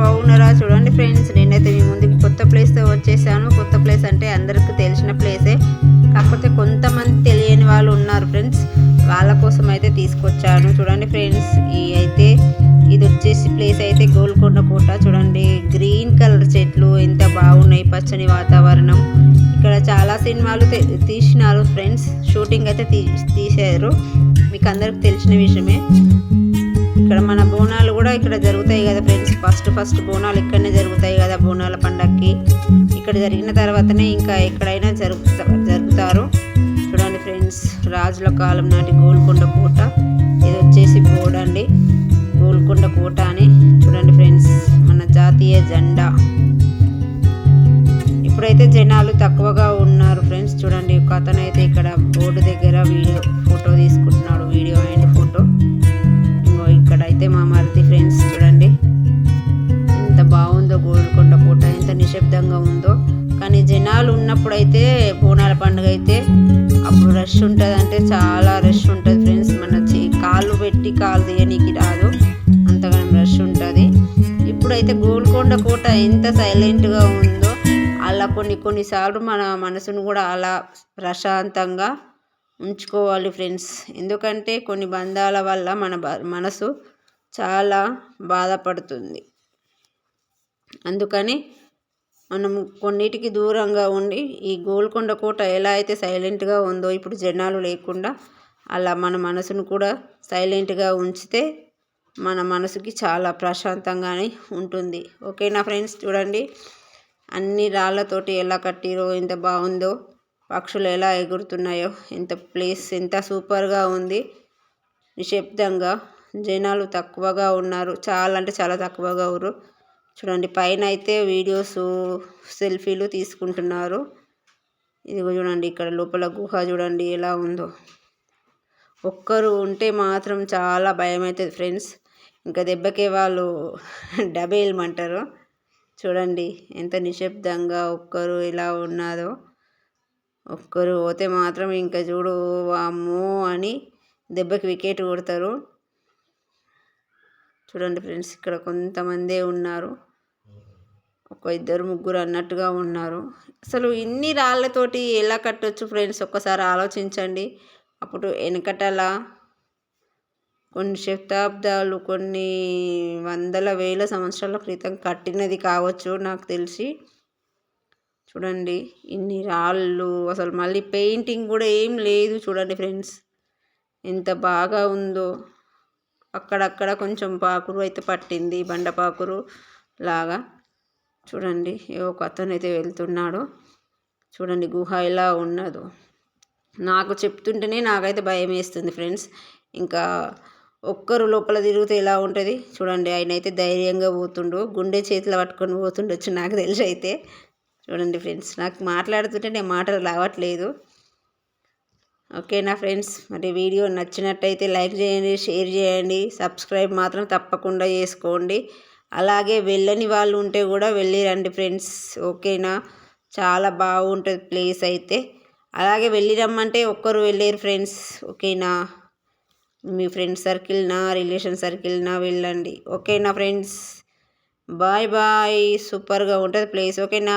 బాగున్నారా చూడండి ఫ్రెండ్స్. నేనైతే మీ ముందుకి కొత్త ప్లేస్తో వచ్చేసాను. కొత్త ప్లేస్ అంటే అందరికీ తెలిసిన ప్లేసే కాకపోతే కొంతమంది తెలియని వాళ్ళు ఉన్నారు ఫ్రెండ్స్. వాళ్ళ కోసం అయితే తీసుకొచ్చాను. చూడండి ఫ్రెండ్స్ ఈ అయితే ఇది వచ్చేసి ప్లేస్ అయితే గోల్కొండ కోట. చూడండి గ్రీన్ కలర్ చెట్లు ఎంత బాగున్నాయి పచ్చని వాతావరణం. ఇక్కడ చాలా సినిమాలు తీసినారు ఫ్రెండ్స్. షూటింగ్ అయితే తీ తీసారు మీకు అందరికి తెలిసిన విషయమే. కూడా ఇక్కడ జరుగుతాయి కదా ఫ్రెండ్స్. ఫస్ట్ ఫస్ట్ బోనాలు ఇక్కడనే జరుగుతాయి కదా బోనాల పండక్కి. ఇక్కడ జరిగిన తర్వాతనే ఇంకా ఎక్కడైనా జరుపుతా జరుపుతారు. చూడండి ఫ్రెండ్స్ రాజుల కాలం నాటి గోల్కొండ కోట. ఇది వచ్చేసి బోర్డు అండి. గోల్కొండ కోట అని. చూడండి ఫ్రెండ్స్ మన జాతీయ జెండా. ఇప్పుడైతే జనాలు తక్కువగా ఉన్నారు ఫ్రెండ్స్. చూడండి ఒక అతను అయితే ఇక్కడ బోర్డు దగ్గర వీడియో ఫోటో తీసుకుంటున్నాడు. నిశ్శబ్దంగా ఉందో. కానీ జనాలు ఉన్నప్పుడైతే బోనాల పండుగ అయితే అప్పుడు రష్ ఉంటుంది అంటే చాలా రష్ ఉంటుంది ఫ్రెండ్స్. మన కాళ్ళు పెట్టి కాలు తీయనీకి రాదు. అంతగానం రష్ ఉంటుంది. ఇప్పుడైతే గోల్కొండ కోట ఎంత సైలెంట్గా ఉందో. అలా కొన్ని కొన్నిసార్లు మన మనసును కూడా అలా ప్రశాంతంగా ఉంచుకోవాలి ఫ్రెండ్స్. ఎందుకంటే కొన్ని బంధాల వల్ల మన మనసు చాలా బాధపడుతుంది. అందుకని మనం కొన్నిటికి దూరంగా ఉండి ఈ గోల్కొండ కోట ఎలా అయితే సైలెంట్గా ఉందో ఇప్పుడు జనాలు లేకుండా అలా మన మనసును కూడా సైలెంట్గా ఉంచితే మన మనసుకి చాలా ప్రశాంతంగానే ఉంటుంది. ఓకేనా ఫ్రెండ్స్? చూడండి. అన్ని రాళ్ళతోటి ఎలా కట్టిరో ఎంత బాగుందో పక్షులు ఎలా ఎగురుతున్నాయో ఎంత ప్లేస్ ఎంత సూపర్గా ఉంది. నిశ్శబ్దంగా జనాలు తక్కువగా ఉన్నారు. చాలా అంటే చాలా తక్కువగా ఉన్నారు. చూడండి పైన అయితే వీడియోస్ సెల్ఫీలు తీసుకుంటున్నారు. ఇదిగో చూడండి ఇక్కడ లోపల గుహ చూడండి ఎలా ఉందో. ఒక్కరు ఉంటే మాత్రం చాలా భయం అవుతుంది ఫ్రెండ్స్. ఇంకా దెబ్బకే వాళ్ళు డబేయమంటారు చూడండి ఎంత నిశ్శబ్దంగా ఒక్కరు ఎలా ఉన్నారో. ఒక్కరు పోతే మాత్రం ఇంకా చూడు వామ్మో అని దెబ్బకి వికెట్ కొడతారు. చూడండి ఫ్రెండ్స్ ఇక్కడ కొంతమందే ఉన్నారు. ఒక ఇద్దరు ముగ్గురు అన్నట్టుగా ఉన్నారు. అసలు ఇన్ని రాళ్ళతోటి ఎలా కట్టొచ్చు ఫ్రెండ్స్? ఒక్కసారి ఆలోచించండి. అప్పుడు వెనకటల కొన్ని శతాబ్దాలు కొన్ని వందల వేల సంవత్సరాల క్రితం కట్టినది కావచ్చు నాకు తెలిసి. చూడండి ఇన్ని రాళ్ళు. అసలు మళ్ళీ పెయింటింగ్ కూడా ఏం లేదు చూడండి ఫ్రెండ్స్. ఎంత బాగా ఉందో. అక్కడక్కడ కొంచెం పాకురు అయితే పట్టింది బండపాకురు లాగా. చూడండి ఒక అతను అయితే వెళ్తున్నాడు. చూడండి గుహ ఎలా ఉన్నదో. నాకు చెప్తుంటేనే నాకైతే భయం వేస్తుంది ఫ్రెండ్స్. ఇంకా ఒక్కరు లోపల తిరిగితే ఎలా ఉంటుంది? చూడండి ఆయన అయితే ధైర్యంగా పోతుండు. గుండె చేతిలో పట్టుకొని పోతుండొచ్చు నాకు తెలిసి అయితే. చూడండి ఫ్రెండ్స్ నాకు మాట్లాడుతుంటే నేను మాటలు రావట్లేదు. ఓకేనా ఫ్రెండ్స్? మరి వీడియో నచ్చినట్టయితే లైక్ చేయండి షేర్ చేయండి సబ్స్క్రైబ్ మాత్రం తప్పకుండా చేసుకోండి. అలాగే వెళ్ళని వాళ్ళు ఉంటే కూడా వెళ్ళి రండి ఫ్రెండ్స్. ఓకేనా? చాలా బాగుంటుంది ప్లేస్ అయితే. అలాగే వెళ్ళి రమ్మంటే ఒక్కరు వెళ్ళారు ఫ్రెండ్స్. ఓకేనా? మీ ఫ్రెండ్ సర్కిల్ నా రిలేషన్ సర్కిల్ నా వెళ్ళండి. ఓకేనా ఫ్రెండ్స్? Bye bye. సూపర్గా ఉంటుంది ప్లేస్. ఓకేనా?